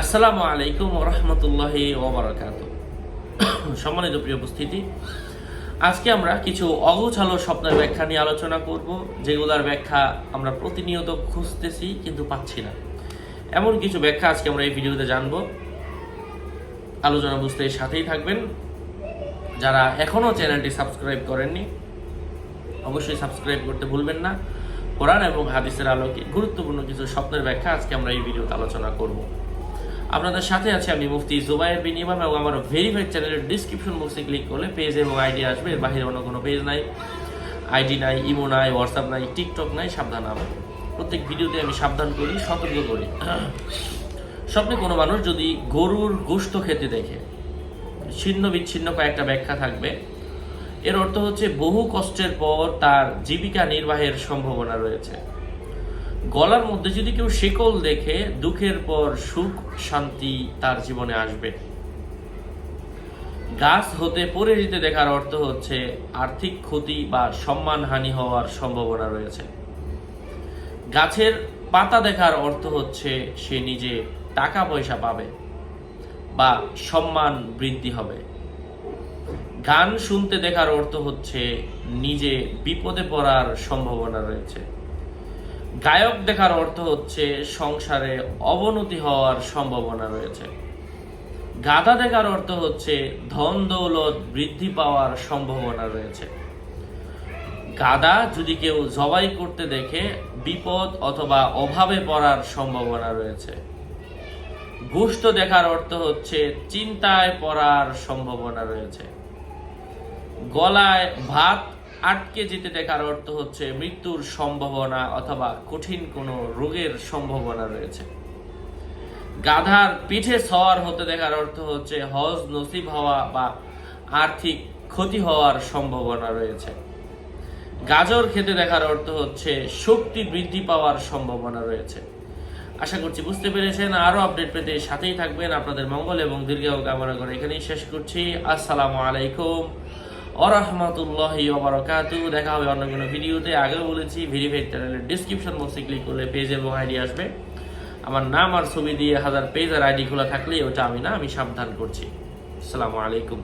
আসসালামু আলাইকুম রহমতুল্লাহি ওবরাকাত সম্মানিত প্রিয় উপস্থিতি, আজকে আমরা কিছু অগোছালো স্বপ্নের ব্যাখ্যা নিয়ে আলোচনা করব, যেগুলোর ব্যাখ্যা আমরা প্রতিনিয়ত খুঁজতেছি কিন্তু পাচ্ছি না। এমন কিছু ব্যাখ্যা আজকে আমরা এই ভিডিওতে জানব। আলোচনা বুঝতে সাথেই থাকবেন। যারা এখনও চ্যানেলটি সাবস্ক্রাইব করেননি, অবশ্যই সাবস্ক্রাইব করতে ভুলবেন না। কোরআন এবং হাদিসের আলোকে গুরুত্বপূর্ণ কিছু স্বপ্নের ব্যাখ্যা আজকে আমরা এই ভিডিওতে আলোচনা করব। আপনাদের সাথে আছে আমি মুফতি জুবাইর বিন ইমাম এবং আমার ভেরিফাইড চ্যানেলের ডিসক্রিপশন বক্সে ক্লিক করলে পেজ এবং আইডি আসবে। এর বাইরে অন্য কোনো পেজ নাই। আইডি নাই ইমো নাই হোয়াটসঅ্যাপ নাই টিকটক নাই, সাবধান আমার প্রত্যেক ভিডিওতে আমি সাবধান করি, সতর্ক করি। স্বপ্নে কোনো মানুষ যদি গরুর গোস্ত খেতে দেখে, ছিন্ন বিচ্ছিন্ন কয়েকটা ব্যাখ্যা থাকবে। এর অর্থ হচ্ছে বহু কষ্টের পর তার জীবিকা নির্বাহের সম্ভাবনা রয়েছে। গলার মধ্যে যদি কেউ শিকল দেখে, দুঃখের পর সুখ, শান্তি তার জীবনে আসবে। গাছ হতে পড়ে যেতে দেখার অর্থ হচ্ছে আর্থিক ক্ষতি বা সম্মানহানি হওয়ার সম্ভাবনা রয়েছে। গাছের পাতা দেখার অর্থ হচ্ছে সে নিজে টাকা পয়সা পাবে বা সম্মান বৃদ্ধি হবে। গান শুনতে দেখার অর্থ হচ্ছে নিজে বিপদে পড়ার সম্ভাবনা রয়েছে। গায়ক দেখার অর্থ হচ্ছে সংসারে অবনতি হওয়ার সম্ভাবনা রয়েছে। গাধা দেখার অর্থ হচ্ছে ধন দৌলত বৃদ্ধি পাওয়ার সম্ভাবনা রয়েছে। গাদা যদি কেউ জবাই করতে দেখে, বিপদ অথবা অভাবে পড়ার সম্ভাবনা রয়েছে। গোষ্ঠ দেখার অর্থ হচ্ছে চিন্তায় পড়ার সম্ভাবনা রয়েছে। গলায় ভাত আটকে যেতে দেখার অর্থ হচ্ছে মৃত্যুর সম্ভাবনা অথবা কঠিন কোনো রোগের সম্ভাবনা রয়েছে। গাধার পিঠে সওয়ার হতে দেখার অর্থ হচ্ছে হজ নসিব হওয়া বা আর্থিক ক্ষতি হওয়ার সম্ভাবনা রয়েছে। গাজর খেতে দেখার অর্থ হচ্ছে শক্তি বৃদ্ধি পাওয়ার সম্ভাবনা রয়েছে। আশা করছি বুঝতে পেরেছেন। আরও আপডেট পেতে সাথেই থাকবেন। আপনাদের মঙ্গল এবং দীর্ঘ কামনা করে এখানেই শেষ করছি। আসসালামু আলাইকুম। অরহমতুল্লাহ ওবরাকাতু। দেখা হবে অন্য কোনো ভিডিওতে। আগেও বলেছি ভেরিফাইড চ্যানেলের ডিসক্রিপশন বক্সে ক্লিক করলে পেজ এবং আইডি আসবে। আমার নাম আর ছবি দিয়ে হাজার পেজ আর আইডি খোলা থাকলে ওটা আমি না, আমি সাবধান করছি। আসসালামু আলাইকুম।